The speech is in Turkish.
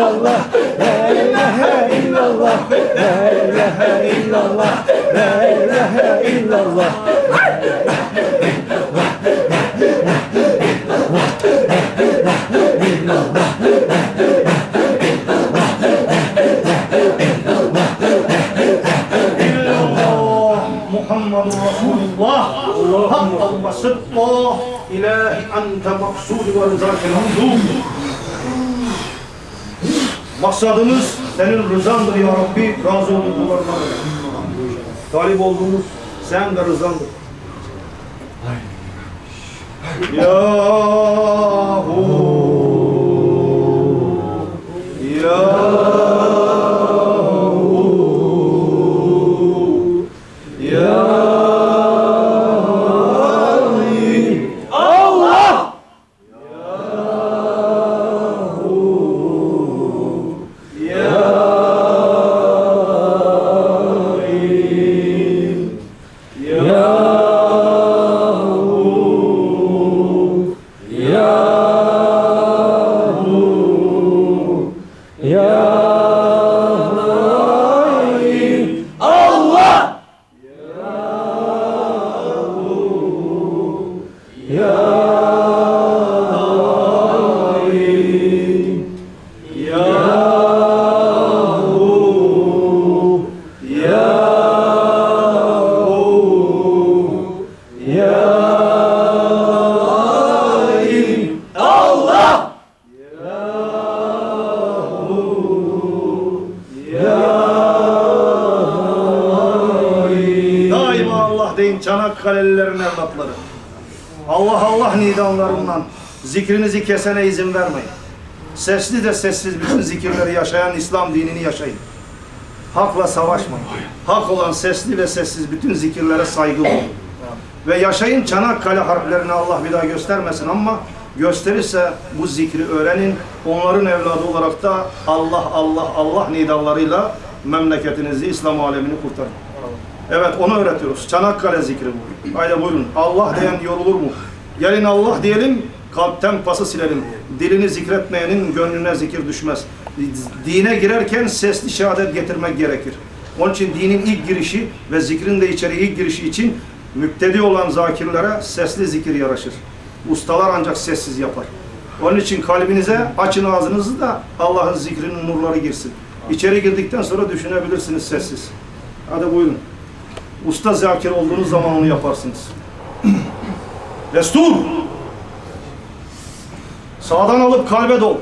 إلا الله لا إله إلا الله لا إله إلا الله لا إله إلا الله محمد رسول الله. اللهم صل الله أنت مقصود الله الله Maksadımız senin rızandır ya Rabbi, razı olduk kullarına. Talip olduğumuz sen de rızandır. Yahu Yeah. Çanakkale'lilerin evlatları. Allah Allah nidanlarından zikrinizi kesene izin vermeyin. Sesli de sessiz bütün zikirleri yaşayan İslam dinini yaşayın. Hakla savaşmayın. Hak olan sesli ve sessiz bütün zikirlere saygı olun. Ve yaşayın Çanakkale harplerini Allah bir daha göstermesin ama gösterirse bu zikri öğrenin. Onların evladı olarak da Allah Allah Allah nidalarıyla memleketinizi, İslam alemini kurtarın. Evet onu öğretiyoruz. Çanakkale zikri bu. Haydi buyurun. Allah diyen yorulur mu? Gelin Allah diyelim, kalpten pası silelim. Dilini zikretmeyenin gönlüne zikir düşmez. Dine girerken sesli şehadet getirmek gerekir. Onun için dinin ilk girişi ve zikrin de içeri ilk girişi için müptedi olan zakirlere sesli zikir yaraşır. Ustalar ancak sessiz yapar. Onun için kalbinize açın ağzınızı da Allah'ın zikrinin nurları girsin. İçeri girdikten sonra düşünebilirsiniz sessiz. Hadi buyurun. Usta zakir olduğunuz zaman onu yaparsınız. Destur! Sağdan alıp kalbe dol.